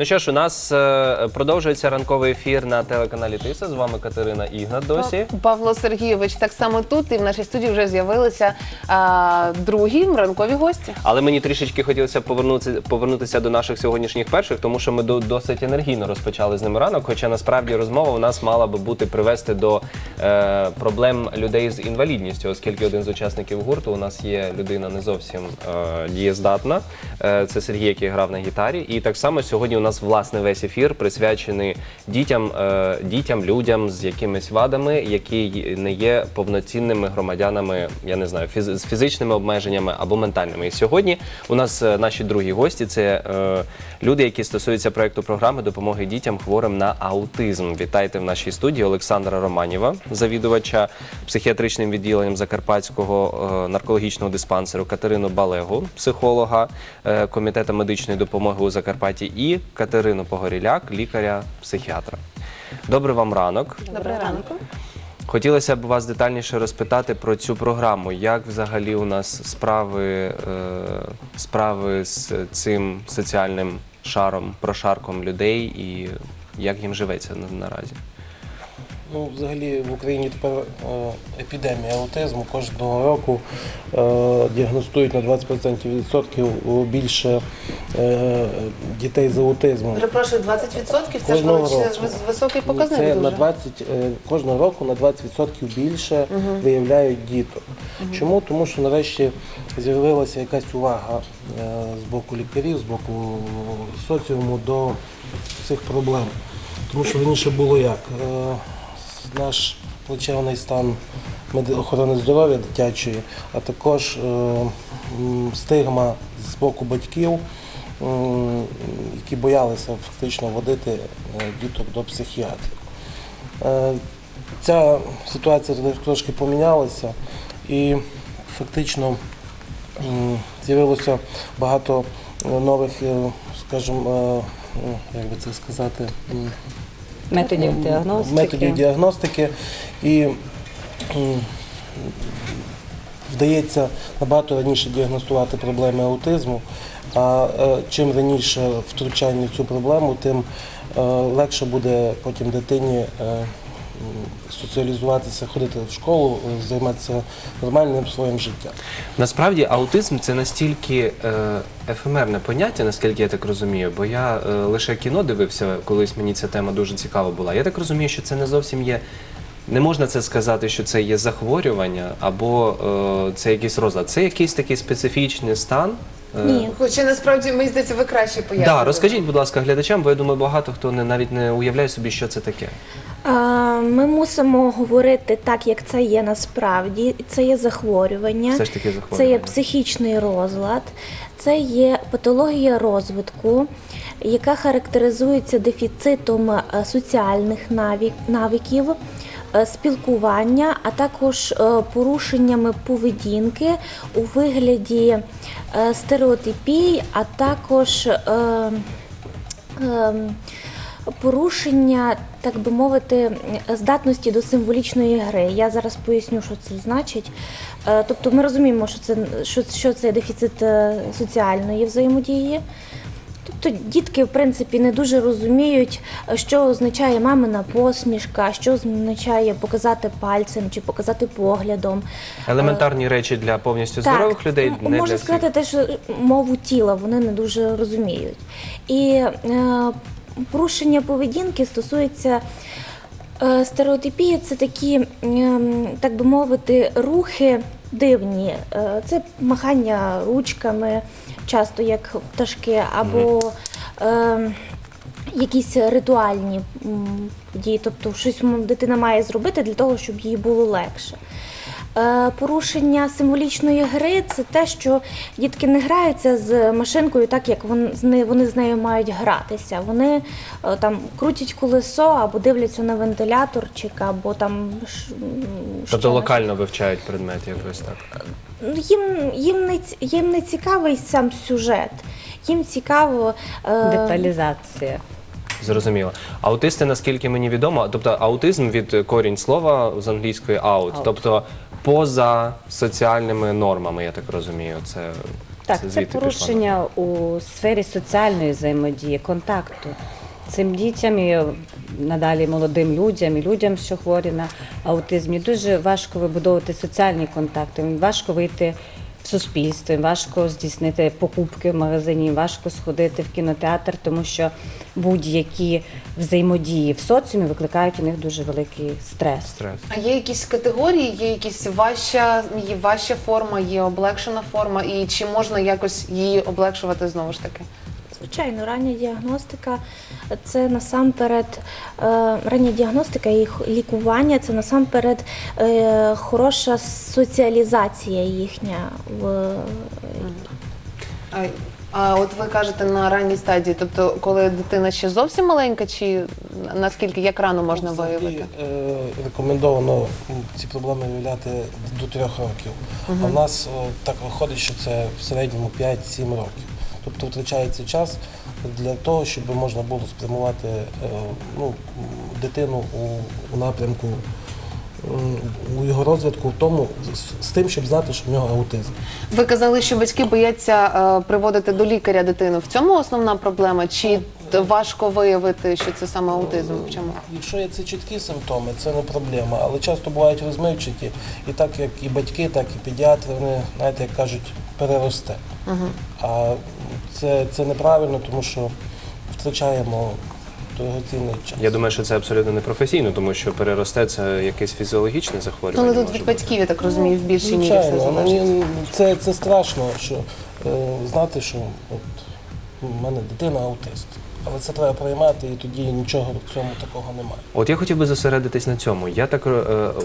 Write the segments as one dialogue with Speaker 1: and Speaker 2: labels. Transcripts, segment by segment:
Speaker 1: Ну що ж, у нас е, продовжується ранковий ефір на телеканалі Тиса. З вами Катерина Ігнат досі.
Speaker 2: Павло Сергійович так само тут, і в нашій студії вже з'явилися а, другі ранкові гості.
Speaker 1: Але мені трішечки хотілося повернутися, повернутися до наших сьогоднішніх перших, тому що ми до- досить енергійно розпочали з ними ранок. Хоча насправді розмова у нас мала би бути привести до е, проблем людей з інвалідністю, оскільки один з учасників гурту у нас є людина не зовсім е, дієздатна. Е, це Сергій, який грав на гітарі. І так само сьогодні у нас власне весь ефір присвячений дітям, е, дітям, людям з якимись вадами, які не є повноцінними громадянами, я не знаю, фіз- з фізичними обмеженнями або ментальними. І сьогодні у нас е, наші другі гості це е, люди, які стосуються проекту програми допомоги дітям хворим на аутизм. Вітайте в нашій студії Олександра Романєва, завідувача психіатричним відділенням Закарпатського наркологічного диспансеру, Катерину Балегу, психолога комітету медичної допомоги у Закарпатті, і Катерину Погоріляк, лікаря-психіатра. Добрий вам ранок.
Speaker 2: Доброго ранку.
Speaker 1: Хотілося б вас детальніше розпитати про цю програму. Як взагалі у нас справи, е, справи з цим соціальним шаром, прошарком людей і як їм живеться на- наразі?
Speaker 3: Ну, взагалі в Україні тепер е, епідемія аутизму. Кожного року е, діагностують на 20% відсотків більше е, дітей з аутизмом.
Speaker 2: Перепрошую, 20% це ж
Speaker 3: року.
Speaker 2: високий показник.
Speaker 3: Це
Speaker 2: дуже.
Speaker 3: на 20, е, кожного року на 20% більше виявляють діток. Чому? Тому що нарешті з'явилася якась увага з боку лікарів, з боку соціуму до цих проблем. Тому що раніше було як? Наш плачевний стан охорони здоров'я дитячої, а також е, стигма з боку батьків, які боялися фактично водити е, діток до психіатрів. Е, Ця ситуація трошки помінялася і фактично з'явилося багато нових, скажімо, ну, як би це сказати,
Speaker 4: методів діагностики.
Speaker 3: методів діагностики і вдається набагато раніше діагностувати проблеми аутизму. А е, чим раніше втручання в цю проблему, тим е, легше буде потім дитині е, соціалізуватися, ходити в школу, е, займатися нормальним своїм життям.
Speaker 1: Насправді аутизм це настільки е, ефемерне поняття, наскільки я так розумію, бо я е, лише кіно дивився, колись мені ця тема дуже цікава була. Я так розумію, що це не зовсім є. Не можна це сказати, що це є захворювання або це якийсь розлад. Це якийсь такий специфічний стан. Е,
Speaker 4: Ні.
Speaker 2: Хоча насправді мені здається, ви краще пояснюєте.
Speaker 1: Да, розкажіть, будь ласка, глядачам, бо я думаю, багато хто не навіть не уявляє собі, що це таке.
Speaker 4: Ми мусимо говорити так, як це є насправді. Це є захворювання,
Speaker 1: Все ж таки
Speaker 4: це є психічний розлад, це є патологія розвитку, яка характеризується дефіцитом е, соціальних наві- навиків. Е, Спілкування, а також е, порушеннями поведінки у вигляді е, стереотипій, а також порушення, так би мовити, здатності до символічної гри. Я зараз поясню, що це значить. Тобто ми розуміємо, що це, що, що це дефіцит соціальної взаємодії. Тобто дітки, в принципі, не дуже розуміють, е, що означає мамина посмішка, що означає показати пальцем чи показати поглядом.
Speaker 1: Елементарні речі для повністю здорових людей, не
Speaker 4: можна
Speaker 1: для всіх.
Speaker 4: сказати, те, що мову тіла вони не дуже розуміють. І е, порушення поведінки стосується е, стереотипії, це такі, так би мовити, рухи дивні. Е, це махання ручками, часто як пташки, або е, якісь ритуальні м, дії, тобто щось м, дитина має зробити для того, щоб їй було легше. Е, Порушення символічної гри це те, що дітки не граються з машинкою так, як вони з вони з нею мають гратися. Вони е, там крутять колесо або дивляться на вентиляторчик, або там ш-
Speaker 1: Тобто локально вивчають предмет якось так.
Speaker 4: Ну, їм, їм, не, їм не цікавий сам сюжет. Їм цікаво е,
Speaker 5: Деталізація.
Speaker 1: Зрозуміло. Аутисти, наскільки мені відомо, тобто аутизм від корінь слова з англійської out, тобто поза соціальними нормами, я так розумію. Це
Speaker 5: Так, це
Speaker 1: це
Speaker 5: порушення у сфері соціальної взаємодії, контакту. Цим дітям і надалі молодим людям і людям, що хворі на аутизм, дуже важко вибудовувати соціальні контакти. важко вийти в суспільство, важко здійснити покупки в магазині, важко сходити в кінотеатр, тому що будь-які взаємодії в соціумі викликають у них дуже великий стрес.
Speaker 1: Стрес.
Speaker 2: А є якісь категорії, є якісь важча, є важча форма, є облегшена форма, і чи можна якось її облегшувати знову ж таки?
Speaker 4: Звичайно, рання діагностика це насамперед е, рання діагностика і лікування це насамперед е, хороша соціалізація їхня в
Speaker 2: А, а от ви кажете на ранній стадії, тобто коли дитина ще зовсім маленька, чи наскільки як рано можна
Speaker 3: Взагалі,
Speaker 2: виявити?
Speaker 3: е, рекомендовано ці проблеми виявляти до трьох років. А в нас е, так виходить, що це в середньому 5-7 років. Тобто втрачається час для того, щоб можна було спрямувати е, ну, дитину у, у напрямку у його розвитку, в тому з, з тим, щоб знати, що в нього аутизм.
Speaker 2: Ви казали, що батьки бояться е, приводити до лікаря дитину. В цьому основна проблема? Чи важко виявити, що це саме аутизм? В чому?
Speaker 3: Якщо є це чіткі симптоми, це не проблема. Але часто бувають розмивчаті, і так як і батьки, так і педіатри, вони, знаєте, як кажуть, переросте. А це, це неправильно, тому що втрачаємо дорогоцінний час.
Speaker 1: Я думаю, що це абсолютно непрофесійно, тому що переросте це якесь фізіологічне
Speaker 2: Ну,
Speaker 1: захворювання.
Speaker 2: але тут від батьків, я так розумію, в більшій мірі все залежить.
Speaker 3: ну, це, це страшно, що е, знати, що от, у мене дитина аутист. Але це треба приймати, і тоді нічого в цьому такого немає.
Speaker 1: От я хотів би зосередитись на цьому. Я так е,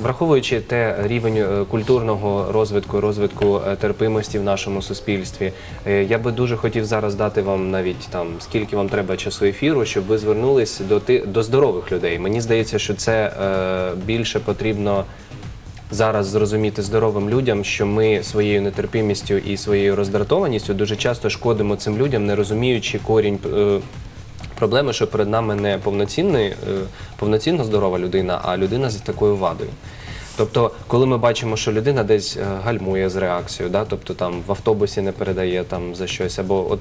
Speaker 1: враховуючи те рівень е, культурного розвитку, розвитку е, терпимості в нашому суспільстві, е, я би дуже хотів зараз дати вам навіть там скільки вам треба часу ефіру, щоб ви звернулись до ти до здорових людей. Мені здається, що це е, більше потрібно. Зараз зрозуміти здоровим людям, що ми своєю нетерпимістю і своєю роздратованістю дуже часто шкодимо цим людям, не розуміючи корінь е, проблеми, що перед нами не повноцінний, е, повноцінно здорова людина, а людина з такою вадою. Тобто, коли ми бачимо, що людина десь е, гальмує з реакцією, да? тобто там в автобусі не передає там за щось, або от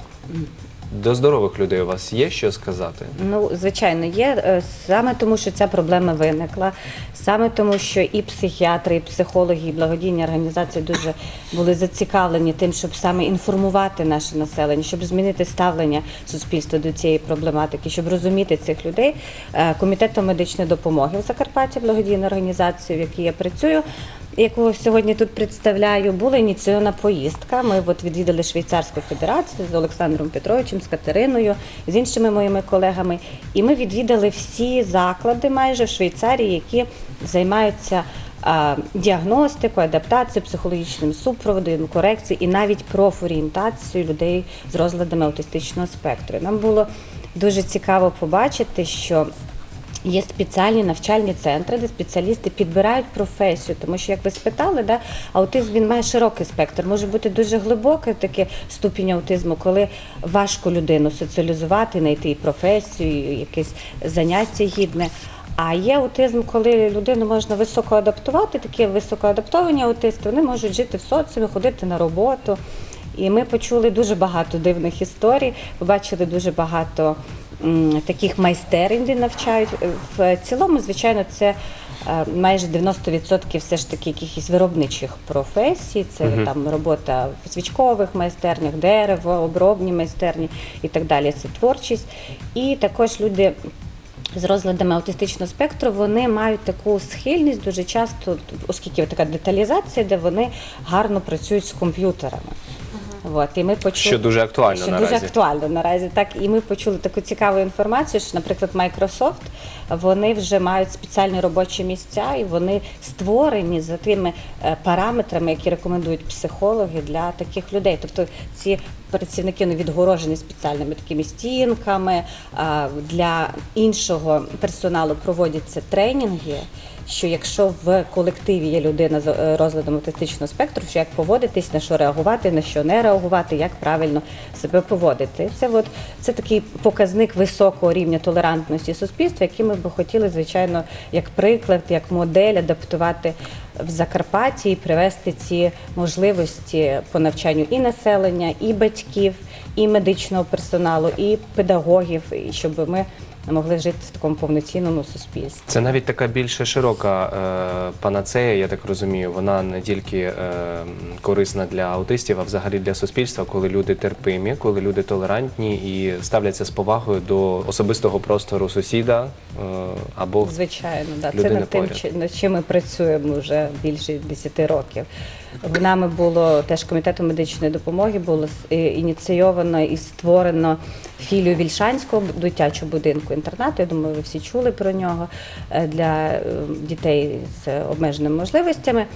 Speaker 1: до здорових людей у вас є що сказати?
Speaker 5: Ну, звичайно, є Е, саме тому, що ця проблема виникла, саме тому, що і психіатри, і психологи, і благодійні організації дуже були зацікавлені тим, щоб саме інформувати наше населення, щоб змінити ставлення суспільства до цієї проблематики, щоб розуміти цих людей. Е, Комітетом медичної допомоги в Закарпатті, благодійна організація, в якій я працюю. Яку сьогодні тут представляю, була ініційована поїздка. Ми от відвідали Швейцарську федерацію з Олександром Петровичем, з Катериною, з іншими моїми колегами. І ми відвідали всі заклади майже в Швейцарії, які займаються діагностикою, адаптацією, психологічним супроводом, корекцією і навіть профорієнтацією людей з розладами аутистичного спектру. Нам було дуже цікаво побачити, що Є спеціальні навчальні центри, де спеціалісти підбирають професію, тому що, як ви спитали, да, аутизм він має широкий спектр. Може бути дуже глибокий такий ступінь аутизму, коли важко людину соціалізувати, знайти професію, якесь заняття гідне. А є аутизм, коли людину можна високо адаптувати, такі високоадаптовані аутисти, вони можуть жити в соціумі, ходити на роботу. І ми почули дуже багато дивних історій, побачили дуже багато таких майстерень, де навчають. В цілому, звичайно, це е, майже 90% все ж таки якихось виробничих професій. Це там робота в свічкових майстернях, дерево, обробні майстерні і так далі. Це творчість. І також люди з розладами аутистичного спектру вони мають таку схильність дуже часто, оскільки така деталізація, де вони гарно працюють з комп'ютерами. От, і ми почули,
Speaker 1: Що дуже актуально
Speaker 5: що
Speaker 1: наразі.
Speaker 5: дуже актуально наразі. Так, і ми почули таку цікаву інформацію, що, наприклад, Microsoft вони вже мають спеціальні робочі місця, і вони створені за тими е, параметрами, які рекомендують психологи для таких людей. Тобто ці працівники ну, відгорожені спеціальними такими стінками. Для іншого персоналу проводяться тренінги. Що якщо в колективі є людина з е, розладом аутистичного спектру, що як поводитись, на що реагувати, на що не реагувати, як правильно себе поводити. Це от це такий показник високого рівня толерантності суспільства, який ми б хотіли, звичайно, як приклад, як модель адаптувати в Закарпатті і привести ці можливості по навчанню і населення, і батьків, і медичного персоналу, і педагогів, і щоб ми могли жити в такому повноцінному суспільстві.
Speaker 1: Це навіть така більше широка е, панацея, я так розумію. Вона не тільки е, корисна для аутистів, а взагалі для суспільства, коли люди терпимі, коли люди толерантні і ставляться з повагою до особистого простору сусіда або
Speaker 5: Звичайно, да. це над тим, чи- над чим ми працюємо вже більше 10 років. В нами було теж комітетом медичної допомоги було е, ініційовано і створено філію Вільшанського дитячого будинку інтернату. Я думаю, ви всі чули про нього е, для е, дітей з обмеженими можливостями.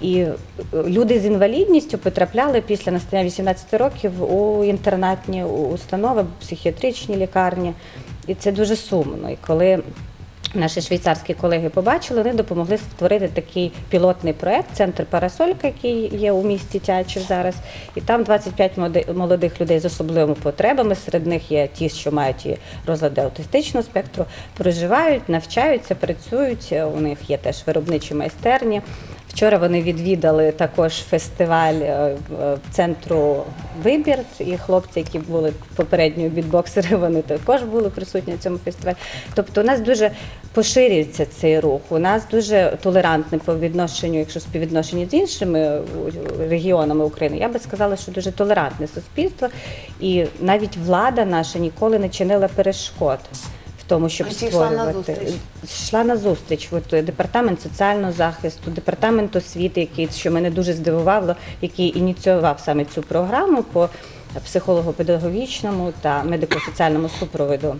Speaker 5: І е, люди з інвалідністю потрапляли після настання 18 років у інтернатні установи, психіатричні лікарні. І це дуже сумно. І коли Наші швейцарські колеги побачили, вони допомогли створити такий пілотний проект Центр Парасолька, який є у місті Тячів зараз. І там 25 молодих людей з особливими потребами. Серед них є ті, що мають і розлади аутистичного спектру, проживають, навчаються, працюють. У них є теж виробничі майстерні. Вчора вони відвідали також фестиваль е, центру Вибір. І хлопці, які були попередньо бітбоксери, вони також були присутні на цьому фестивалі. Тобто, у нас дуже поширюється цей рух. У нас дуже толерантне по відношенню, якщо співвідношення з іншими е, регіонами України. Я би сказала, що дуже толерантне суспільство, і навіть влада наша ніколи не чинила перешкод. Тому, щоб
Speaker 2: Ось йшла на
Speaker 5: створювати. йшла на зустріч. От е, департамент соціального захисту, департамент освіти, який що мене дуже здивувало, який ініціював саме цю програму по психолого-педагогічному та медико-соціальному супроводу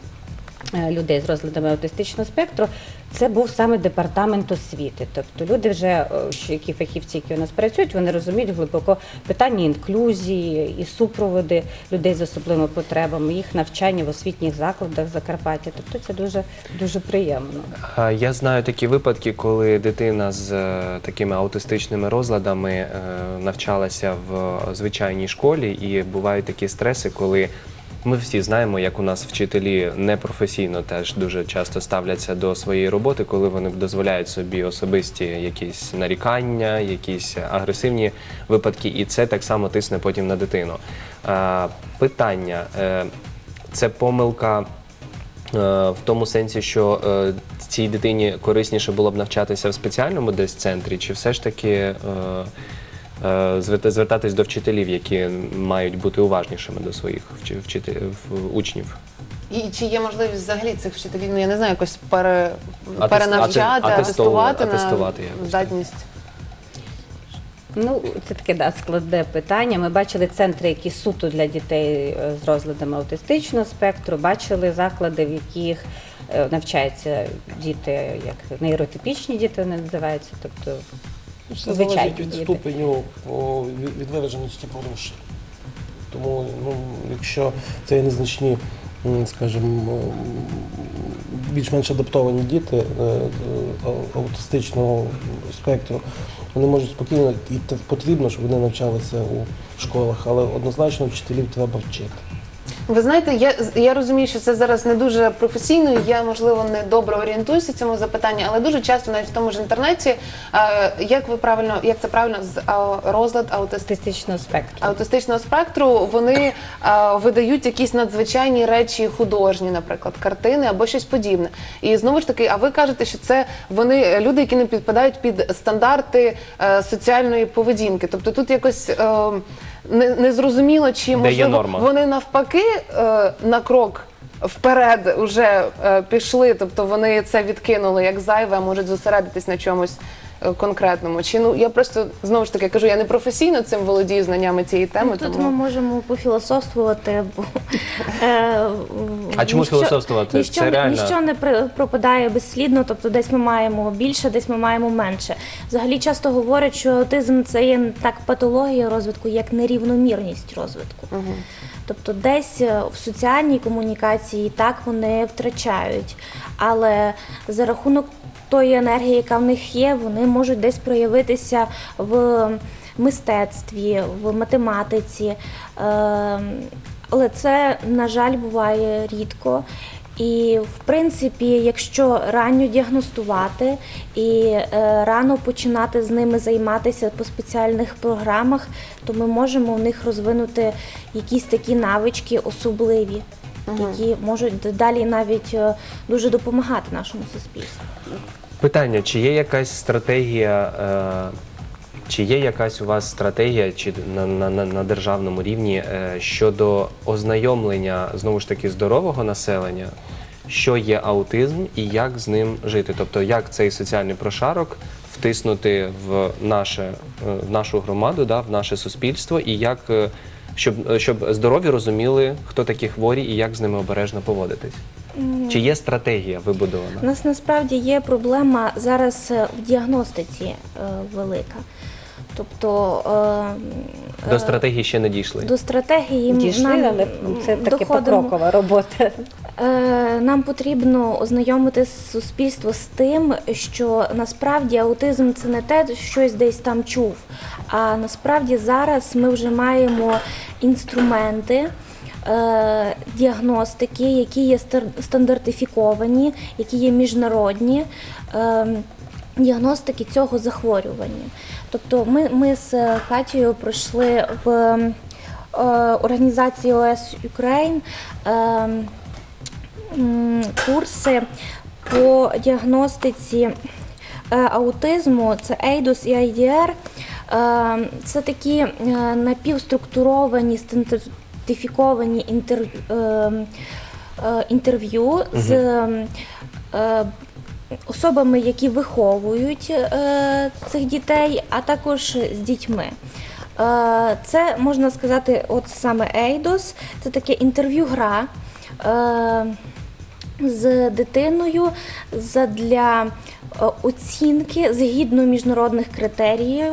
Speaker 5: людей з розладами аутистичного спектру. Це був саме департамент освіти. Тобто люди вже, е, які фахівці, які у нас працюють, вони розуміють глибоко питання інклюзії і супроводи людей з особливими потребами, їх навчання в освітніх закладах Закарпаття. Тобто це дуже дуже приємно.
Speaker 1: Я знаю такі випадки, коли дитина з е, такими аутистичними розладами е, навчалася в звичайній школі, і бувають такі стреси, коли ми всі знаємо, як у нас вчителі непрофесійно теж дуже часто ставляться до своєї роботи, коли вони дозволяють собі особисті якісь нарікання, якісь агресивні випадки, і це так само тисне потім на дитину. Питання: Е, це помилка. Е, В тому сенсі, що е, цій дитині корисніше було б навчатися в спеціальному десь центрі, чи все ж таки звертатись до вчителів, які мають бути уважнішими до своїх учнів?
Speaker 2: І чи є можливість взагалі цих вчителів, ну я не знаю, якось пере, перенавчати,
Speaker 1: ате-
Speaker 2: атестувати,
Speaker 1: атестувати
Speaker 2: на
Speaker 1: якось.
Speaker 2: здатність?
Speaker 5: Ну, це таке да, складне питання. Ми бачили центри, які суто для дітей е, з розладами аутистичного спектру, бачили заклади, в яких е, навчаються діти, як нейротипічні діти вони називаються, тобто
Speaker 3: Все
Speaker 5: звичайні
Speaker 3: залежить від ступеню о, від- від вираженості порушень. Тому, ну, якщо це є незначні, скажімо, більш-менш адаптовані діти е, е, ау- аутистичного спектру, вони можуть спокійно і потрібно, щоб вони навчалися у школах, але однозначно вчителів треба вчити.
Speaker 2: Ви знаєте, я, я розумію, що це зараз не дуже професійно, і я, можливо, не добре орієнтуюся в цьому запитанні, але дуже часто навіть в тому ж інтернеті, е, як ви правильно, як це правильно, з розлад
Speaker 5: аутистичного спектру.
Speaker 2: аутистичного спектру, вони е, видають якісь надзвичайні речі художні, наприклад, картини або щось подібне. І знову ж таки, а ви кажете, що це вони люди, які не підпадають під стандарти е, соціальної поведінки. Тобто тут якось. Е, не, не зрозуміло, чи
Speaker 1: Де є
Speaker 2: можливо
Speaker 1: норма?
Speaker 2: вони навпаки е, на крок вперед вже е, пішли, тобто вони це відкинули як зайве, а можуть зосередитись на чомусь конкретному. Чи ну я просто знову ж таки кажу, я не професійно цим володію знаннями цієї теми,
Speaker 4: Ну, Тут
Speaker 2: тому
Speaker 4: ми можемо пофілософствувати. Бо, е,
Speaker 1: А чому філософствувати?
Speaker 4: Ніщо,
Speaker 1: Це реально-
Speaker 4: ніщо не при- пропадає безслідно, тобто десь ми маємо більше, десь ми маємо менше. Взагалі часто говорять, що аутизм це є так патологія розвитку, як нерівномірність розвитку. Тобто десь е, в соціальній комунікації так вони втрачають, але за рахунок тої енергії, яка в них є, вони можуть десь проявитися в мистецтві, в математиці. Е, Але це, на жаль, буває рідко. І в принципі, якщо ранньо діагностувати і е, рано починати з ними займатися по спеціальних програмах, то ми можемо в них розвинути якісь такі навички особливі, які можуть далі навіть е, дуже допомагати нашому суспільству.
Speaker 1: Питання: чи є якась стратегія, е, чи є якась у вас стратегія чи на, на, на, на державному рівні е, щодо ознайомлення знову ж таки здорового населення, що є аутизм і як з ним жити? Тобто, як цей соціальний прошарок втиснути в наше е, в нашу громаду, да, в наше суспільство, і як е, щоб, щоб здорові розуміли, хто такі хворі і як з ними обережно поводитись? Чи є стратегія вибудована?
Speaker 4: У нас насправді є проблема зараз е, в діагностиці е, велика. Тобто е,
Speaker 1: До
Speaker 4: е,
Speaker 1: стратегії ще не дійшли.
Speaker 4: до стратегії
Speaker 5: Дійшли,
Speaker 4: нам
Speaker 5: але це таки
Speaker 4: доходимо-
Speaker 5: покрокова робота.
Speaker 4: Е, Нам потрібно ознайомити суспільство з тим, що насправді аутизм це не те, щось десь там чув. А насправді зараз ми вже маємо інструменти. е, Діагностики, які є стандартифіковані, які є міжнародні е, діагностики цього захворювання. Тобто ми, ми з Катією пройшли в е, організації ОС Україн е, курси по діагностиці е, аутизму, це EIDUS і IDR. Е, Це такі е, напівструктуровані, стандартифіковані інтер, е, інтерв'ю з особами, які виховують цих дітей, а також з дітьми. Це можна сказати, от саме Ейдос, це таке інтерв'ю-гра з дитиною для оцінки згідно міжнародних критеріїв,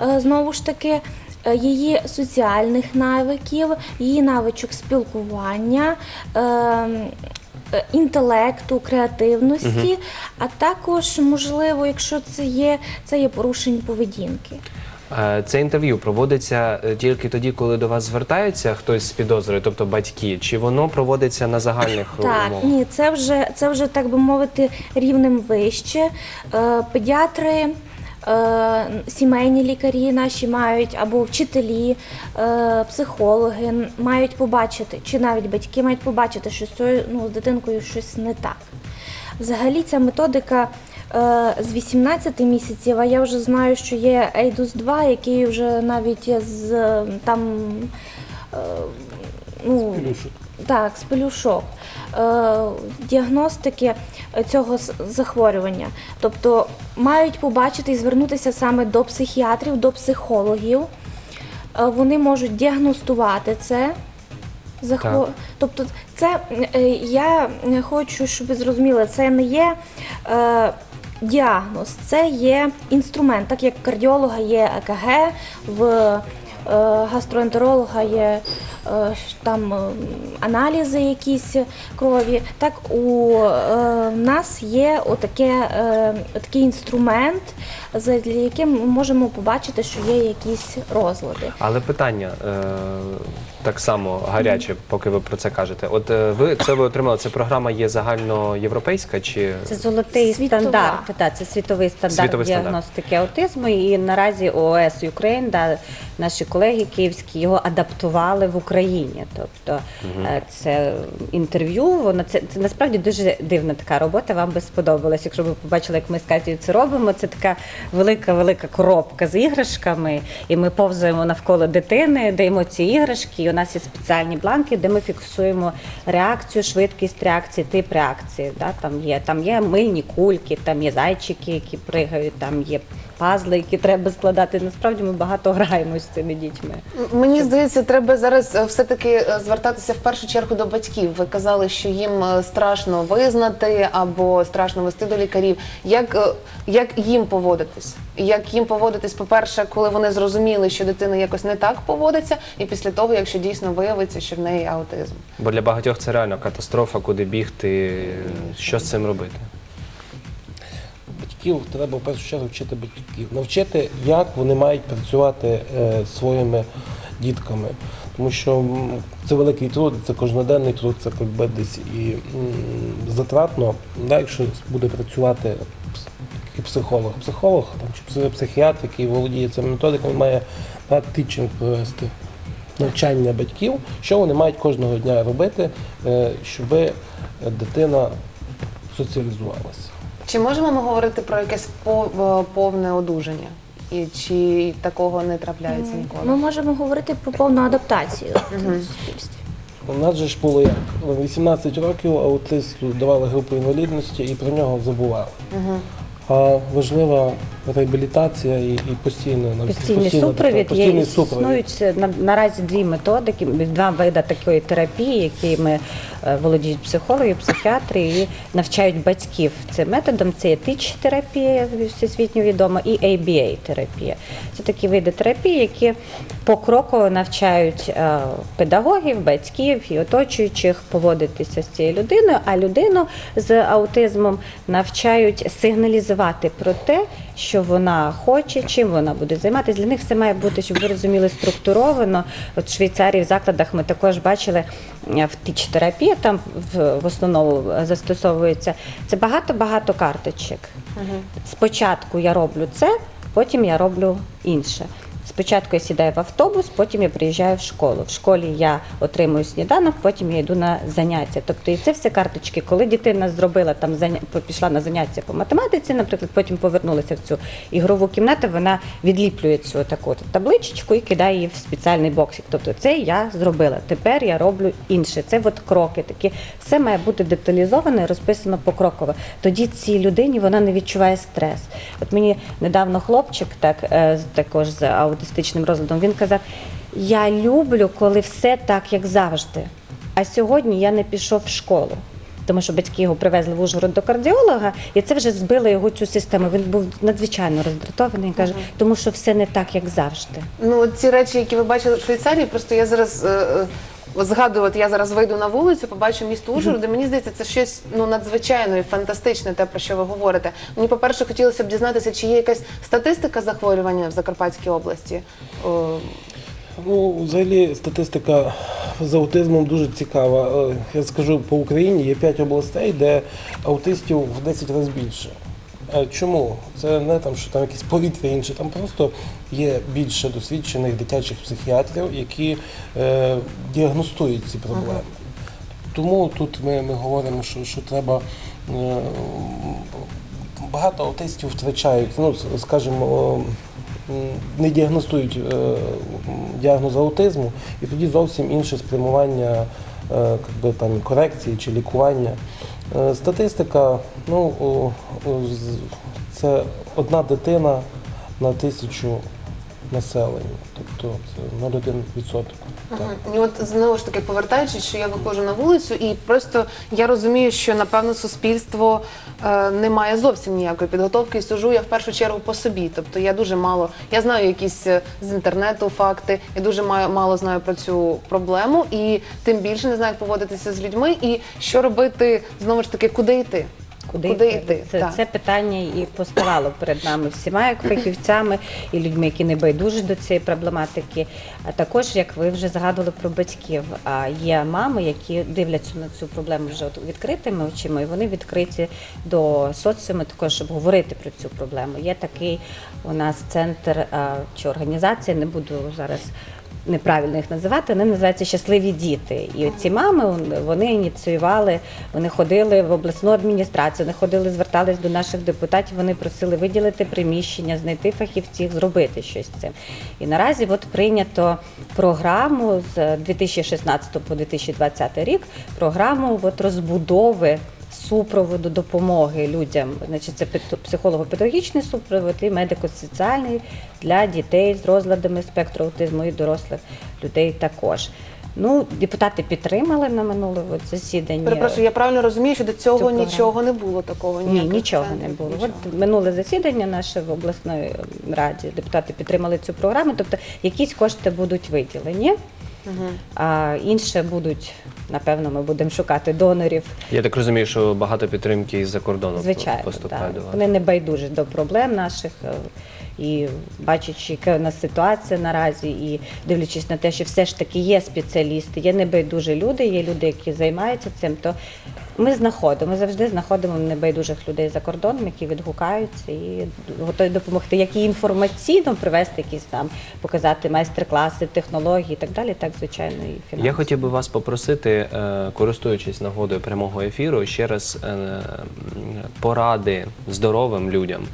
Speaker 4: е, знову ж таки. е, Її соціальних навиків, її навичок спілкування, е, е, інтелекту, креативності, а також, можливо, якщо це є, це є порушень поведінки.
Speaker 1: Е, Це інтерв'ю проводиться е, тільки тоді, коли до вас звертається хтось з підозрою, тобто батьки, чи воно проводиться на загальних
Speaker 4: Так,
Speaker 1: умовах?
Speaker 4: ні, це вже це вже так би мовити рівнем вище. Е, педіатри. Сімейні лікарі наші мають або вчителі, психологи мають побачити, чи навіть батьки мають побачити, що з цією ну, з дитинкою щось не так. Взагалі ця методика з 18 місяців, а я вже знаю, що є Ейдус 2, який вже навіть є з е, там. е, Ну, так, з пелюшок. Е, діагностики цього захворювання. Тобто мають побачити і звернутися саме до психіатрів, до психологів. Е, вони можуть діагностувати це. Захво... Тобто, це е, я е, хочу, щоб ви зрозуміли, це не є е, діагноз, це є інструмент, так як кардіолога є ЕКГ, в е, гастроентеролога є е, там е, аналізи якісь крові. Так у нас є отаке, е, такий інструмент, за яким ми можемо побачити, що є якісь розлади.
Speaker 1: Але питання так само гаряче, поки ви про це кажете. От е, ви це ви отримали. Це програма є загальноєвропейська чи
Speaker 5: Це золотий
Speaker 4: Світова.
Speaker 5: стандарт. Та, це світовий стандарт
Speaker 1: Світовий стандарт.
Speaker 5: діагностики аутизму. І наразі ООС Україн, да, наші колеги київські його адаптували в Україні. Тобто е, це інтерв'ю, воно це, це насправді дуже дивна така робота. Вам би сподобалось. Якщо ви побачили, як ми з Катєю це робимо, це така велика, велика коробка з іграшками, і ми повзаємо навколо дитини, даємо ці іграшки. І у нас є спеціальні бланки, де ми фіксуємо реакцію, швидкість реакції, тип реакції. Да? Там є там є мильні кульки, там є зайчики, які пригають, там є пазли, які треба складати. Насправді ми багато граємо з цими дітьми.
Speaker 2: Мені здається, треба зараз е, все-таки е, звертатися в першу чергу до батьків. Ви казали, що їм е, страшно визнати або страшно вести до лікарів. Як, як їм поводитись? Як їм поводитись, по-перше, коли вони зрозуміли, що дитина якось не так поводиться, і після того, якщо дійсно виявиться, що в неї аутизм.
Speaker 1: бо для багатьох це реально катастрофа, куди бігти, що з цим робити?
Speaker 3: Батьків треба в першу чергу вчити батьків, навчити, як вони мають працювати е, своїми дітками. Тому що це великий труд, це кожноденний труд, це якби десь і затратно, да, якщо буде працювати такий психолог. Психолог там, чи психіатр, який володіє цими методиками, має тичинг провести навчання батьків, що вони мають кожного дня робити, е, щоб дитина соціалізувалася.
Speaker 2: Чи можемо ми говорити про якесь е, повне одужання? І чи такого не трапляється ніколи?
Speaker 4: Ми можемо говорити про повну адаптацію в суспільстві.
Speaker 3: У нас же ж було як 18 років аутисту давали групу інвалідності і про нього забували. А важлива реабілітація і, і постійно
Speaker 5: Постійний
Speaker 3: постійно
Speaker 5: супровід є
Speaker 3: постійний супровід.
Speaker 5: існують на, наразі дві методики, два види такої терапії, якими е, володіють психологи, психіатри і навчають батьків цим методом. Це є тич терапія, всесвітньо відома, і ABA терапія. Це такі види терапії, які покроково навчають е, педагогів, батьків і оточуючих поводитися з цією людиною, а людину з аутизмом навчають сигналізувати про те, що вона хоче, чим вона буде займатися. Для них все має бути, щоб ви розуміли, структуровано. От в Швейцарії в закладах ми також бачили е, в тіч-терапія, там в, в основному застосовується. Це багато-багато карточок. Спочатку я роблю це, потім я роблю інше. Спочатку я сідаю в автобус, потім я приїжджаю в школу. В школі я отримую сніданок, потім я йду на заняття. Тобто і це все карточки. Коли дитина зробила там пішла на заняття по математиці, наприклад, потім повернулася в цю ігрову кімнату, вона відліплює цю таку табличечку і кидає її в спеціальний боксик. Тобто це я зробила. Тепер я роблю інше. Це от кроки. Такі все має бути деталізовано і розписано покроково. Тоді цій людині вона не відчуває стрес. От мені недавно хлопчик, так е, також з аутистичним розладом, він казав: Я люблю, коли все так, як завжди. А сьогодні я не пішов в школу. Тому що батьки його привезли в Ужгород до кардіолога, і це вже збило його цю систему. Він був надзвичайно роздратований. Каже, тому що все не так, як завжди.
Speaker 2: Ну, от ці речі, які ви бачили в Швейцарії, просто я зараз. е, Згадую, я зараз вийду на вулицю, побачу місто Ужгород, і мені здається, це щось ну надзвичайно і фантастичне, те про що ви говорите. Мені, по-перше, хотілося б дізнатися, чи є якась статистика захворювання в Закарпатській області.
Speaker 3: Ну, взагалі, статистика з аутизмом дуже цікава. Е, Я скажу, по Україні є 5 областей, де аутистів в 10 разів більше. Чому? Це не там, що там якесь повітря інше, там просто є більше досвідчених дитячих психіатрів, які е, діагностують ці проблеми. Тому тут ми, ми говоримо, що, що треба. е, Багато аутистів втрачають, ну, скажімо, не діагностують е, діагноз аутизму, і тоді зовсім інше спрямування е, би, там, корекції чи лікування. Е, Статистика, ну, це одна дитина на тисячу населення, тобто це 0,1%.
Speaker 2: І от знову ж таки повертаючись, що я виходжу на вулицю, і просто я розумію, що напевно суспільство е, не має зовсім ніякої підготовки, і сужу я в першу чергу по собі. Тобто я дуже мало, я знаю якісь е, з інтернету факти, я дуже маю, мало знаю про цю проблему, і тим більше не знаю, як поводитися з людьми, і що робити знову ж таки, куди йти.
Speaker 5: Куди,
Speaker 2: Куди
Speaker 5: йти?
Speaker 2: йти?
Speaker 5: Це, це питання і поставало перед нами всіма, як фахівцями і людьми, які не байдужі до цієї проблематики. А також, як ви вже згадували про батьків, а є мами, які дивляться на цю проблему вже відкритими очима, і вони відкриті до соціуму, також щоб говорити про цю проблему. Є такий у нас центр а, чи організація, не буду зараз неправильно їх називати, вони називаються щасливі діти. І ці мами вони ініціювали, вони ходили в обласну адміністрацію, вони ходили, звертались до наших депутатів. Вони просили виділити приміщення, знайти фахівців, зробити щось з цим. І наразі от прийнято програму з 2016 по 2020 рік. Програму от розбудови. Супроводу допомоги людям, значить, це пед- психолого-педагогічний супровод і медико-соціальний для дітей з розладами спектру аутизму і дорослих людей також. Ну, депутати підтримали на минуле от засідання.
Speaker 2: Перепрошую, я правильно розумію, що до цього
Speaker 5: програму.
Speaker 2: нічого не було такого.
Speaker 5: Ні, нічого не було.
Speaker 2: нічого.
Speaker 5: От минуле засідання наше в обласної раді депутати підтримали цю програму, тобто якісь кошти будуть виділені, а інше будуть напевно ми будемо шукати донорів.
Speaker 1: Я так розумію, що багато підтримки із-за кордону
Speaker 5: Звичайно,
Speaker 1: поступає
Speaker 5: так.
Speaker 1: до вас.
Speaker 5: вони не байдужі до проблем наших. І бачачи, яка у нас ситуація наразі, і дивлячись на те, що все ж таки є спеціалісти, є небайдужі люди, є люди, які займаються цим, то ми знаходимо, ми завжди знаходимо небайдужих людей за кордоном, які відгукаються і готові допомогти, як і інформаційно привести якісь там, показати майстер-класи, технології і так далі, так звичайно і фінансово.
Speaker 1: Я хотів би вас попросити, е, користуючись нагодою прямого ефіру, ще раз е, поради здоровим людям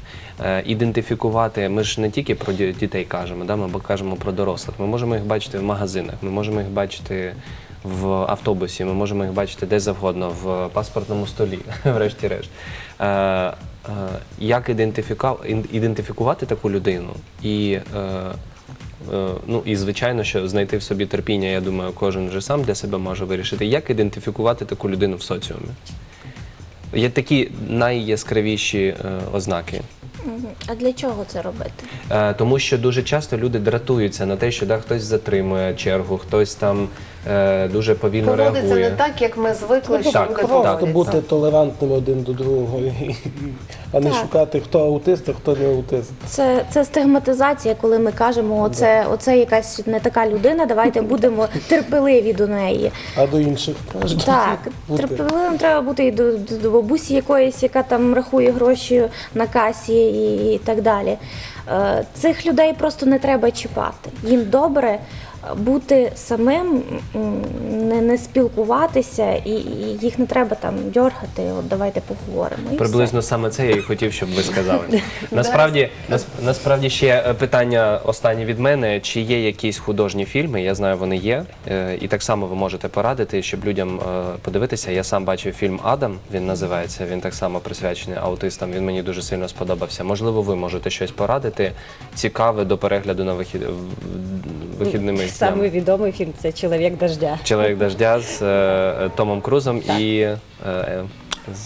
Speaker 1: ідентифікувати. Ми ж не тільки про дітей кажемо, да, ми кажемо про дорослих. Ми можемо їх бачити в магазинах, ми можемо їх бачити в автобусі, ми можемо їх бачити де завгодно, в паспортному столі, врешті-решт. Е, е, Як ідентифікувати таку людину і е, Е, Ну і звичайно, що знайти в собі терпіння, я думаю, кожен вже сам для себе може вирішити, як ідентифікувати таку людину в соціумі. Є такі найяскравіші е, ознаки.
Speaker 4: А для чого це робити?
Speaker 1: Е, тому що дуже часто люди дратуються на те, що да, хтось затримує чергу, хтось там е, дуже повільно
Speaker 2: Поводиться
Speaker 1: реагує.
Speaker 2: не так, як ми звикли,
Speaker 3: Ну,
Speaker 2: що
Speaker 1: так,
Speaker 2: люди
Speaker 3: Просто
Speaker 2: поводяться.
Speaker 3: бути толерантним один до другого, і- а не
Speaker 4: Так.
Speaker 3: шукати, хто аутист, а хто не аутист.
Speaker 4: Це, це стигматизація, коли ми кажемо, оце, оце якась не така людина, давайте будемо терпеливі до неї.
Speaker 3: А до інших теж
Speaker 4: Так,
Speaker 3: бути.
Speaker 4: терпеливим треба бути і до, до, до бабусі якоїсь, яка там рахує гроші на касі і, і так далі. Е, Цих людей просто не треба чіпати. Їм добре бути самим, не, не спілкуватися, і, і їх не треба там дьоргати. От давайте поговоримо. І все.
Speaker 1: Приблизно саме це я і хотів, щоб ви сказали. Насправді, нас, насправді ще е, питання останнє від мене: чи є якісь художні фільми? Я знаю, вони є. е, І так само ви можете порадити, щоб людям е, подивитися. Я сам бачив фільм Адам. Він називається. Він так само присвячений аутистам. Він мені дуже сильно сподобався. Можливо, ви можете щось порадити. Цікаве до перегляду на вихід вихідними
Speaker 5: Самий відомий фільм це Чоловік дождя.
Speaker 1: Чоловік дождя з е, Томом Крузом
Speaker 5: Так.
Speaker 1: і е, е,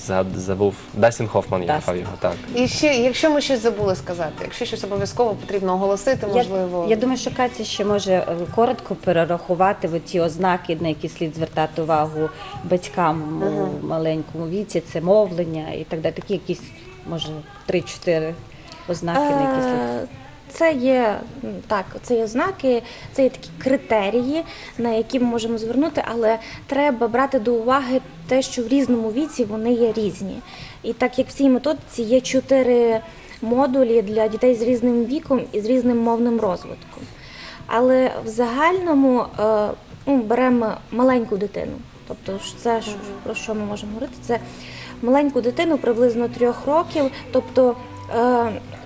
Speaker 1: зад- забув Дастін Хофман. Я
Speaker 5: Дастін.
Speaker 1: грав його так.
Speaker 2: І ще, якщо ми щось забули сказати, якщо щось обов'язково потрібно оголосити, можливо.
Speaker 5: Я, я думаю, що Катя ще може е, коротко перерахувати от ті ознаки, на які слід звертати увагу батькам у маленькому віці, це мовлення і так далі. Такі якісь, може, 3-4 ознаки, на які слід.
Speaker 4: Е, Це є так, це є ознаки, це є такі критерії, на які ми можемо звернути, але треба брати до уваги те, що в різному віці вони є різні. І так як в цій методиці є чотири модулі для дітей з різним віком і з різним мовним розвитком. Але в загальному е, ну, беремо маленьку дитину. Тобто це про що ми можемо говорити? Це маленьку дитину приблизно трьох років. Тобто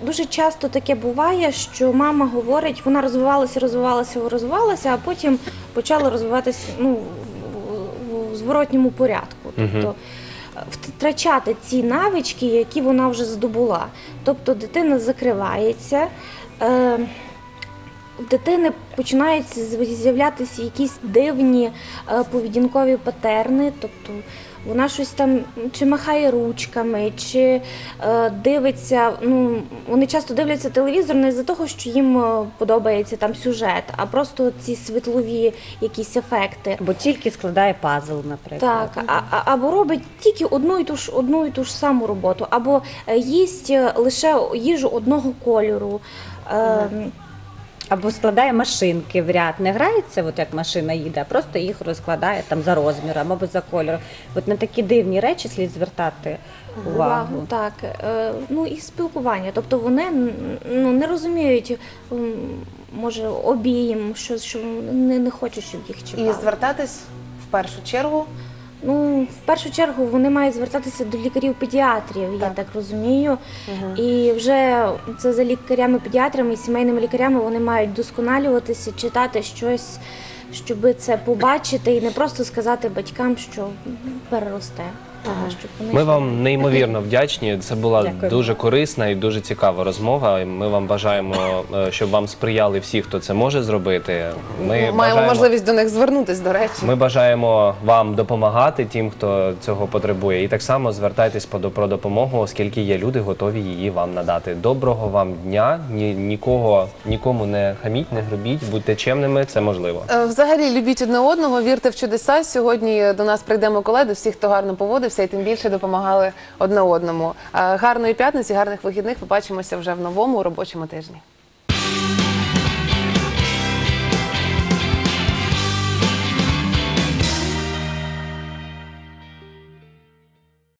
Speaker 4: дуже часто таке буває, що мама говорить, вона розвивалася, розвивалася, розвивалася, а потім почала розвиватися ну, в, в зворотньому порядку. Тобто е, втрачати ці навички, які вона вже здобула. Тобто дитина закривається. Е, в дитини починають з'являтися якісь дивні е, поведінкові патерни, тобто вона щось там чи махає ручками, чи е, дивиться. Ну вони часто дивляться телевізор не з-за того, що їм е, подобається там сюжет, а просто ці світлові якісь ефекти.
Speaker 5: Бо тільки складає пазл, наприклад.
Speaker 4: Так, а, а- або робить тільки одну і ту ж одну і ту ж саму роботу, або їсть лише їжу одного кольору. Е,
Speaker 5: Або складає машинки в ряд, не грається, от як машина їде, а просто їх розкладає там за розміром або за кольором. От на такі дивні речі слід звертати увагу.
Speaker 4: Так, е, ну і спілкування. Тобто вони ну, не розуміють, може, обієм, що, що не, не хочуть, щоб їх
Speaker 2: І звертатись в першу чергу.
Speaker 4: Ну, в першу чергу вони мають звертатися до лікарів-педіатрів, я
Speaker 2: Так.
Speaker 4: так розумію. І вже це за лікарями-педіатрами і сімейними лікарями вони мають досконалюватися, читати щось, щоб це побачити і не просто сказати батькам, що переросте. Щоб вони
Speaker 1: Ми
Speaker 4: йшли.
Speaker 1: вам неймовірно вдячні. Це була
Speaker 5: Дякую.
Speaker 1: дуже корисна і дуже цікава розмова. І Ми вам бажаємо, е, щоб вам сприяли всі, хто це може зробити. Ми
Speaker 2: Маємо
Speaker 1: бажаємо,
Speaker 2: можливість до них звернутись, до речі.
Speaker 1: Ми бажаємо вам допомагати тим, хто цього потребує, і так само звертайтесь по до- про допомогу, оскільки є люди, готові її вам надати. Доброго вам дня. Ні, нікого нікому не хаміть, не грубіть, будьте чемними. Це можливо.
Speaker 2: Е, Взагалі любіть одне одного, вірте в чудеса. Сьогодні до нас прийде Миколай, до всіх, хто гарно поводився і тим більше допомагали одне одному. Е, Гарної п'ятниці, гарних вихідних. Побачимося вже в новому робочому тижні.